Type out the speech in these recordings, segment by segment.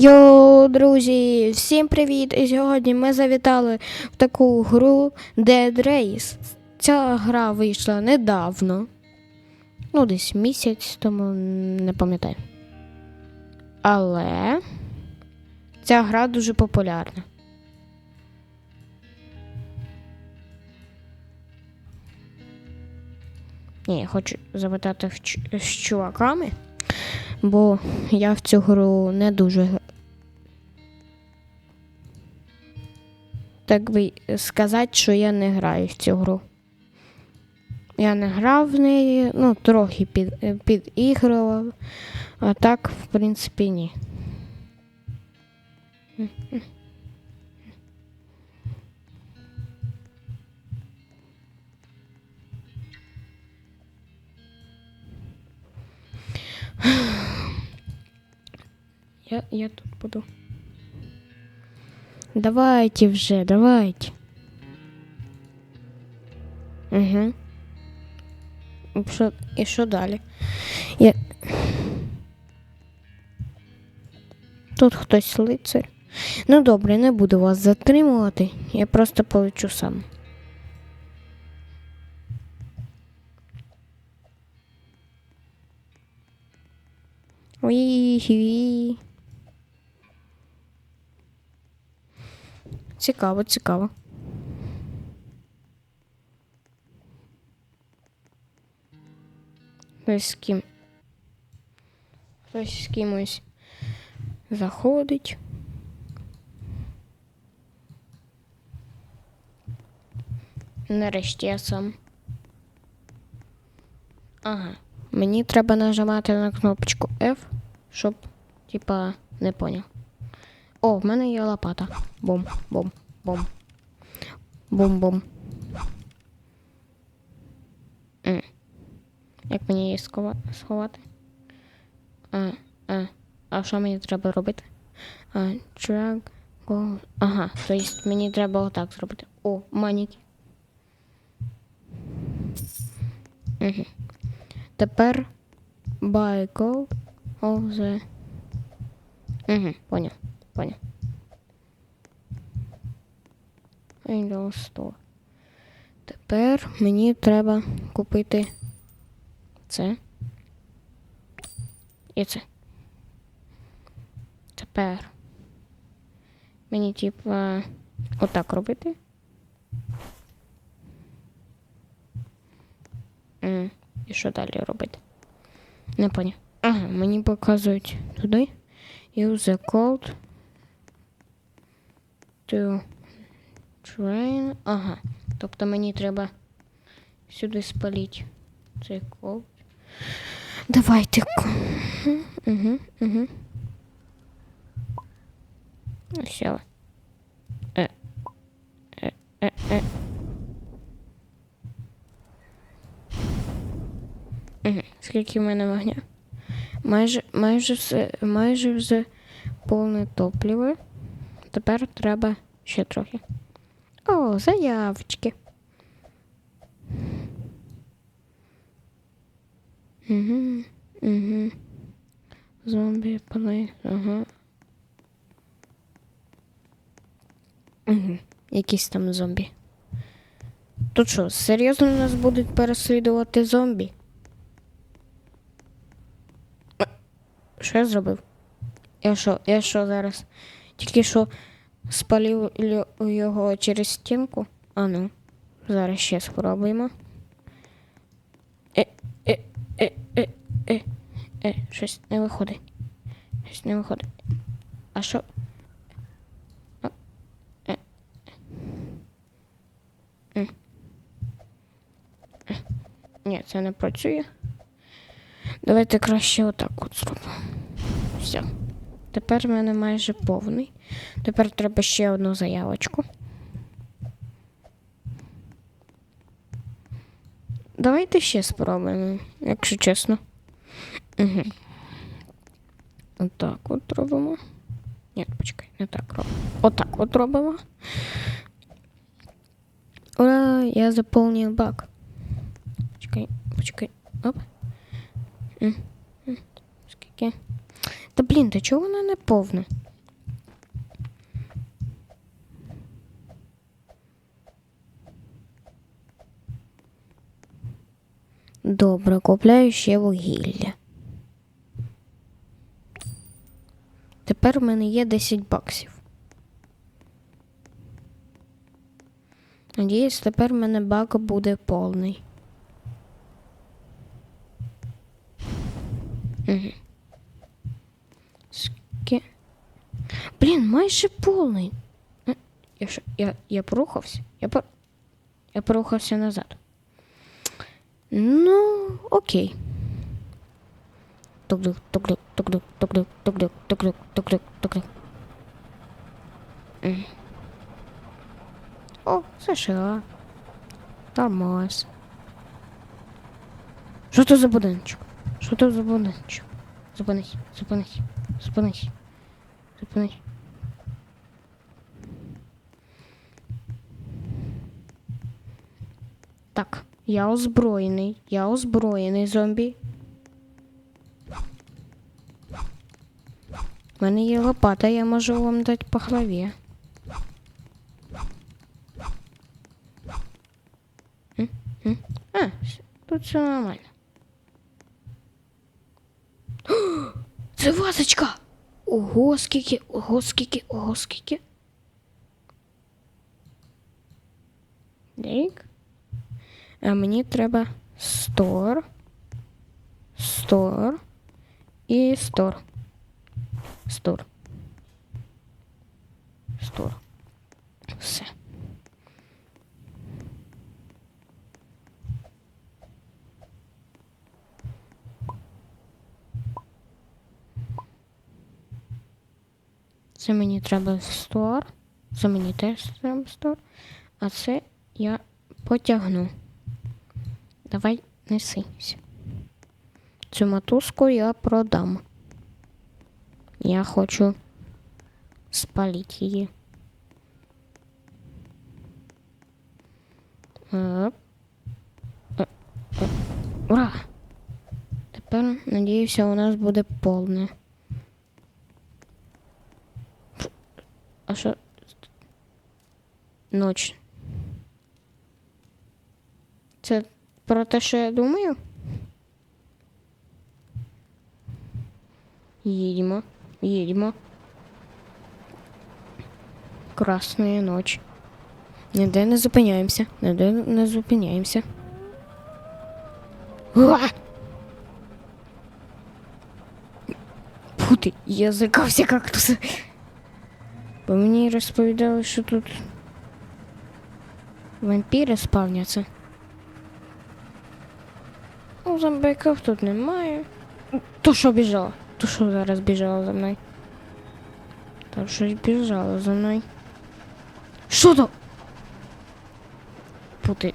Йоу, друзі, всім привіт! І сьогодні ми завітали в таку гру Dead Race. Ця гра вийшла недавно. Ну, десь місяць, тому не пам'ятаю. Але ця гра дуже популярна. Ні, я хочу запитати з чуваками, бо я в цю гру не дуже так би сказати, що я не граю в цю гру. Я не грав в неї, ну, трохи під, підігрував, а так, в принципі, ні. Я, я тут буду. Давайте вже, давайте. Угу. Що, і що далі? Я... Тут хтось лицар. Ну добре, не буду вас затримувати. Я просто полечу сам. Уї. Цікаво, цікаво. Хтось з ким. Хтось з кимось заходить. Нарешті я сам. Ага. Мені треба нажимати на кнопочку F, щоб, типа, не поняв. О, в мене є лопата. Бум, бум, бум. Бум-бум. Як мені її сховати? А, а, а що мені треба робити? А, drag, go. Ага, то есть мені треба отак зробити. О, маніки. Угу. Тепер buy gold the... Угу, поняв, поняв. Angel Store. Тепер мені треба купити це. І це. Тепер мені, типа, отак робити. І що далі робити? Не поняв. Ага, мені показують туди. Use the code to train. Ага. Тобто мені треба сюди спалити цей код. Давайте. Угу, угу. Все. Е. Е, е, е. Скільки в мене вогня? Майже, майже все, майже вже повне топливо. Тепер треба ще трохи. О, заявочки. Угу, угу. Зомбі пали, ага. Угу. Якісь там зомбі. Тут що, серйозно нас будуть переслідувати зомбі? Що я зробив? Я що, я що зараз? Тільки що спалив його через стінку. А ну, зараз ще спробуємо. Е, е, е, е, е, е, щось не виходить. Щось не виходить. А що? Е, е. Е. Ні, це не працює. Давайте краще отак от зробимо. Все. Тепер в мене майже повний. Тепер треба ще одну заявочку. Давайте ще спробуємо, якщо чесно. Угу. Отак от робимо. Ні, почекай, не так робимо. Отак от робимо. Ура, я заповнив бак. Почекай, почекай. Оп. Скільки? Та блін, та чого вона не повна? Добре, купляю ще вугілля. Тепер у мене є 10 баксів. Надіюсь, тепер в мене бак буде повний. Угу. Блін, майже повний. Е, Я, що, я, я порухався? Я, пор... я порухався назад. Ну, окей. Тук-дук, тук-дук, тук-дук, тук-дук, тук-дук, тук-дук, тук-дук, тук-дук. О, США. Тормоз. Що це за будиночок? Що це за будиночок? Зупинись, зупинись, зупинись, зупинись. Так, я озброєний, я озброєний зомбі. У мене є лопата, я можу вам дати по голові. А, тут все нормально. Це вазочка! Ого, скільки, ого, скільки, ого, скільки. Дик. А мені треба стор, стор і стор. Стор. Стор. Все. Це мені треба стор. Це мені теж треба стор. А це я потягну. Давай несись. Цю мотузку я продам. Я хочу спалити її. Ура! Тепер, надіюся, у нас буде повне. А що? Ноч. Це про те, що я думаю? Їдемо, їдемо. Красная ночь. Ніде не зупиняємося. Ніде не зупиняємося. Уа! Фу ти, я закався кактуса. Бо мені розповідали, що тут вампіри спавняться. Ну, тут немає. То що біжало? То що зараз біжало за мною? То щось біжало за мною. Що то? Пути.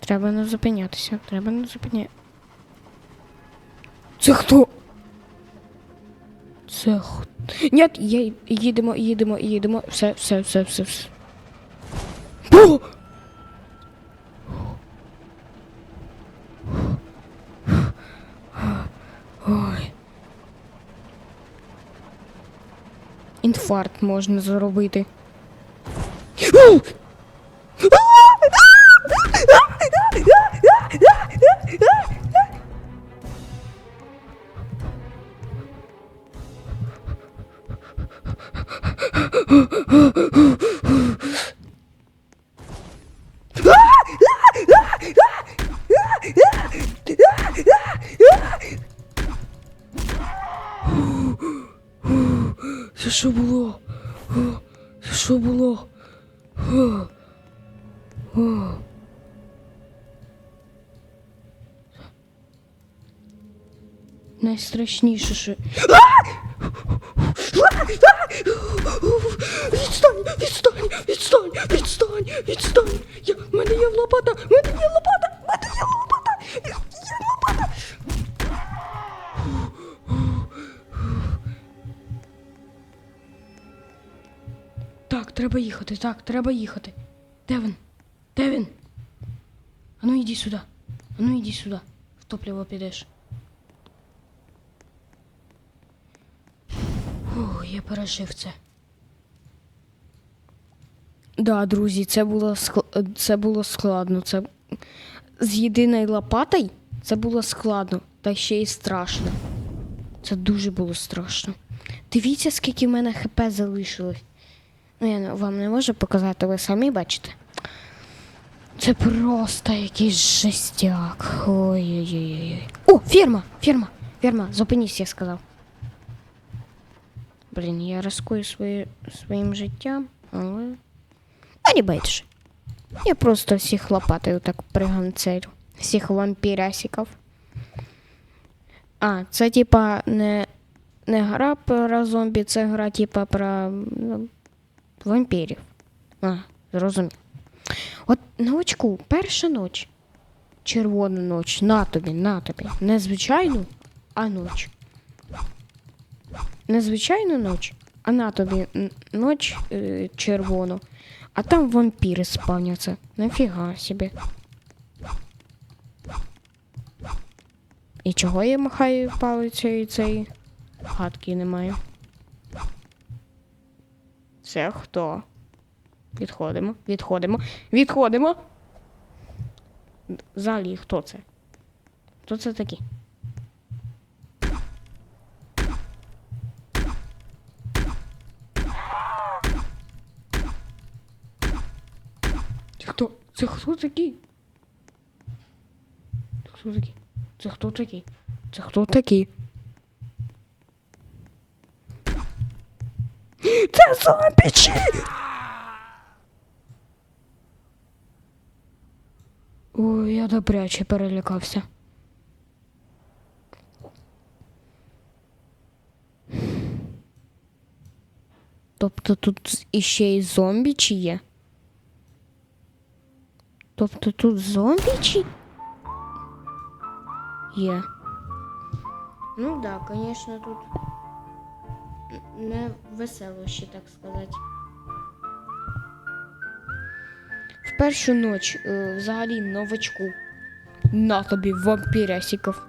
Треба не зупинятися. Треба не зупинятися. Це хто? Це хто? Ні, їдемо, їдемо, їдемо. Все, все, все, все, все. О! Інфаркт можна зробити. Це що було? Це що було? Найстрашніше, що. Відстань, відстань, відстань, відстань, відстань. Я, мене є лопата, мене є лопата, треба їхати, так, треба їхати. Де він? Де він? Ану йди сюди. Ану йди сюди. В топливо підеш. Фух, я пережив це. Да, друзі, це було ск- це було складно. Це з єдиною лопатою це було складно, та ще й страшно. Це дуже було страшно. Дивіться, скільки в мене хп залишилось. Ну, я вам не можу показати, ви самі бачите. Це просто якийсь жестяк. Ой-ой-ой. О, ферма! Ферма! Ферма! Зупинись, я сказав. Блін, я рискую своє, своїм життям, але. А не байдуже. Я просто всіх лопатою так приганцерю. Всіх вампірясиків. А, це типа не, не гра про зомбі, це гра типа про ну, вампірів. А, зрозумів. От новачку, перша ніч. Червона ніч. На тобі, на тобі. Не звичайну, а ніч. Не звичайну ніч, а на тобі н- ніч е, червону. А там вампіри спавняться. Нафіга собі. І чого я махаю палицею цей? Гадки немає. Це хто? Відходимо, відходимо, відходимо. Взагалі, хто це? Хто це такі? Це хто? Це хто такий? Це хто такий? Це хто такий? Це хто такий? Це зомбічі! Ой, я добряче перелякався. Тобто тут іще й зомбі чи є? Тобто тут зомбі чи? Є. Ну да, звісно, тут н- Не веселощі, так сказати. В першу ніч е, взагалі новачку. На тобі вампірясиків.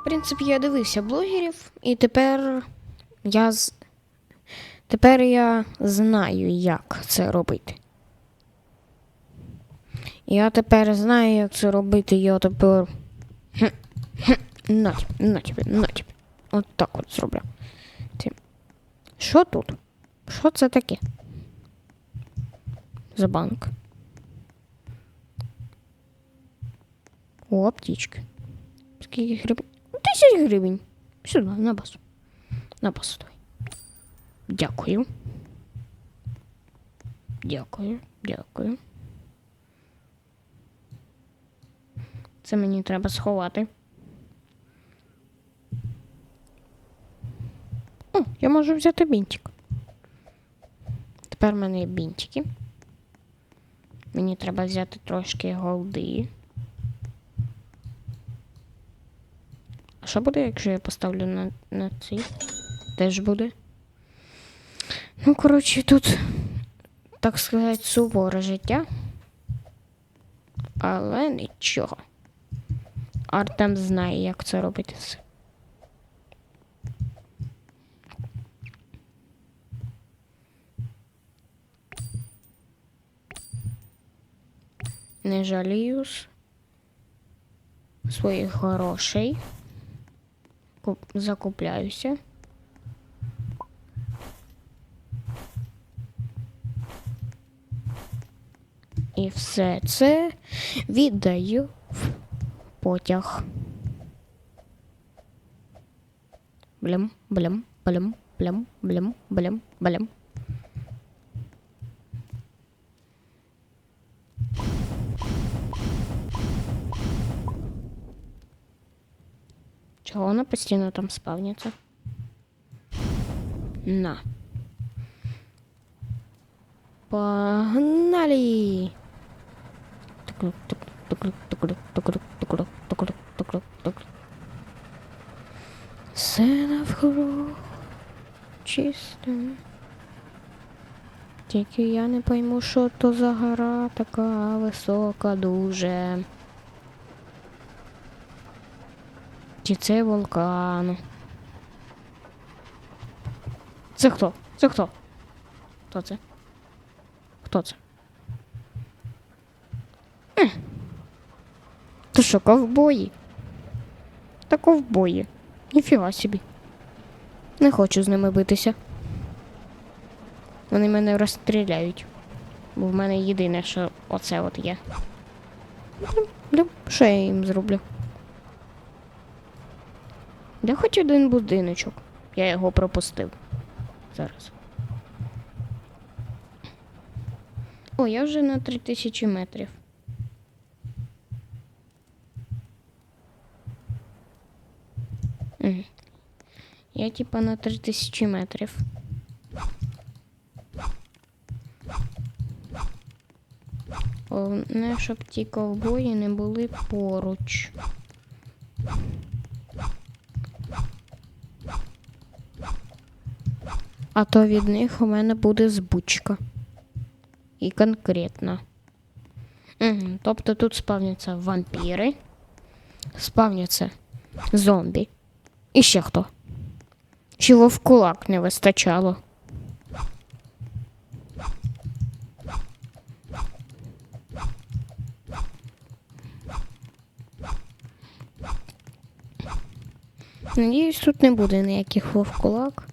В принципі, я дивився блогерів, і тепер я з... тепер я знаю, як це робити. Я тепер знаю, як це робити. Я тепер. На на тобі, на тобі. От так от зроблю. Що тут? Що це таке? За банк. О, аптечки. Скільки гривень? Тисяч гривень. Сюди, на базу. На давай. Дякую. Дякую, дякую. Це мені треба сховати. О, я можу взяти бінтик. Тепер в мене є бінтики. Мені треба взяти трошки голди. А що буде, якщо я поставлю на, на цей? Теж буде. Ну, коротше, тут, так сказати, суворе життя. Але нічого. Артем знає, як це робити. Не жалію своїх грошей. Закупляюся. І все це віддаю в потяг. Блям, блям, блям, блям, блям, блям, блям. Чого вона постійно там спавняться? На. Погнали! Все навкруг чисто. Тільки я не пойму, що то за гора така висока дуже. Чи це вулкан? Це хто? Це хто? Хто це? Хто це? Ех. Ти що, ковбої? Та ковбої. Ніфіга собі. Не хочу з ними битися. Вони мене розстріляють. Бо в мене єдине, що оце от є. Ну, що я їм зроблю? Де хоч один будиночок. Я його пропустив. Зараз. О, я вже на 3000 метрів. Я типа на 3000 метрів. Головне, щоб ті ковбої не були поруч. А то від них у мене буде збучка. І конкретно. Тобто тут спавняться вампіри, спавняться зомбі. І ще хто? Чи вовкулак не вистачало? Надіюсь, тут не буде ніяких вовкулак.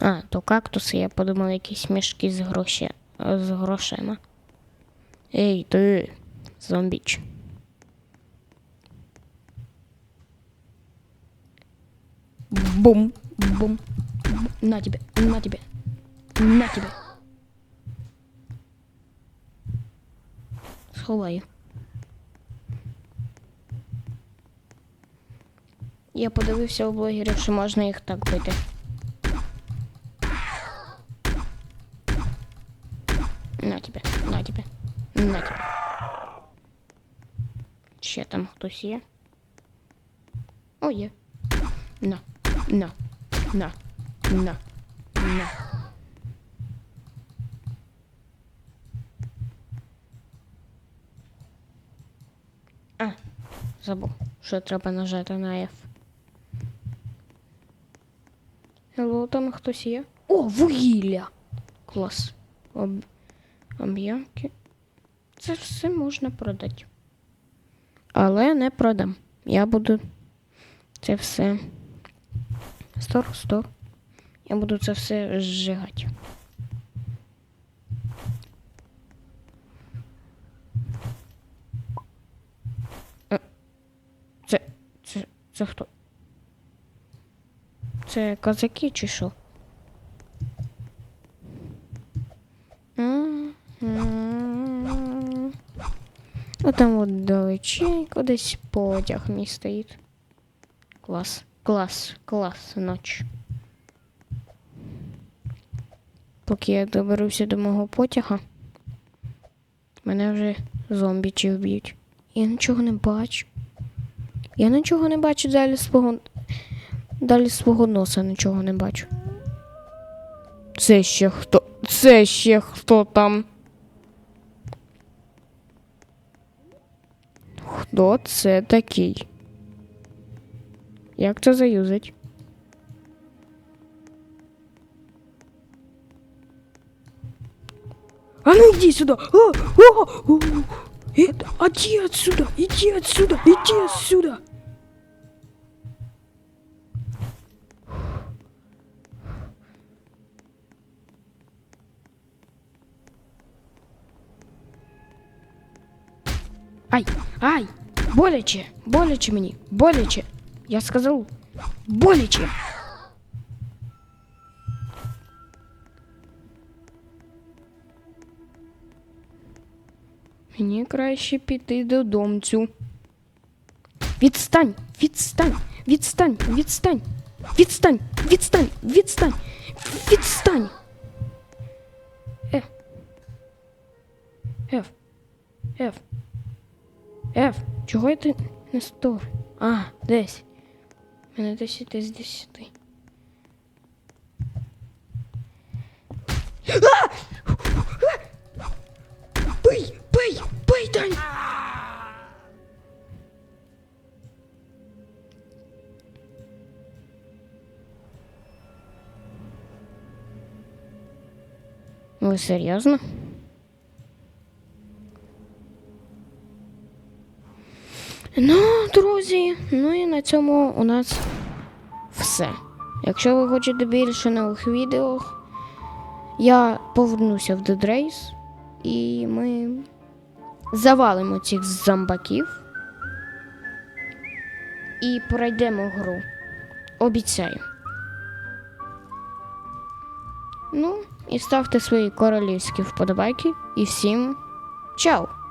А, то кактуси, я подумав, якісь мішки з гроші, з грошима. Ей, ти, зомбіч. Бум, бум, бум. На тебе, на тебе, на тебе. Сховаю. Я подивився у блогерів, що можна їх так бити. На тебе, на тебе, на тебе. Ще там хтось є? О, є. На, на, на, на, на. А, забув, що треба нажати на F. Hello, там хтось є? О, вугілля! Клас. Об... Об'явки. Це все можна продати. Але не продам. Я буду це все. Стор, стор. Я буду це все зжигати. Е, Це, це, це хто? Це козаки чи що? М. Ну там от далеченько десь потяг мій стоїть. Клас, клас, клас, ноч. Поки я доберуся до мого потяга, мене вже зомбічі вб'ють. Я нічого не бачу. Я нічого не бачу далі свого. Далі свого носа нічого не бачу. Це ще хто? Це ще хто там? Хто це такий? Як це заюзать? А ну иди сюда! А, а, а, это, иди отсюда! Иди отсюда! Иди отсюда! Ай, ай, боляче, боляче мені, боляче. Я сказав, боляче. Мені краще піти додомцю. Відстань, відстань, відстань, відстань, відстань, відстань, відстань, відстань. Е. Ф. Ф. Ф. Чого я ти не стор? А, десь. У мене 10 з 10. Бий, бий, бий, Дань! Ви серйозно? Друзі, ну і на цьому у нас все. Якщо ви хочете більше нових відео, я повернуся в Race і ми завалимо цих зомбаків і пройдемо гру. Обіцяю. Ну, і ставте свої королівські вподобайки. І всім чао!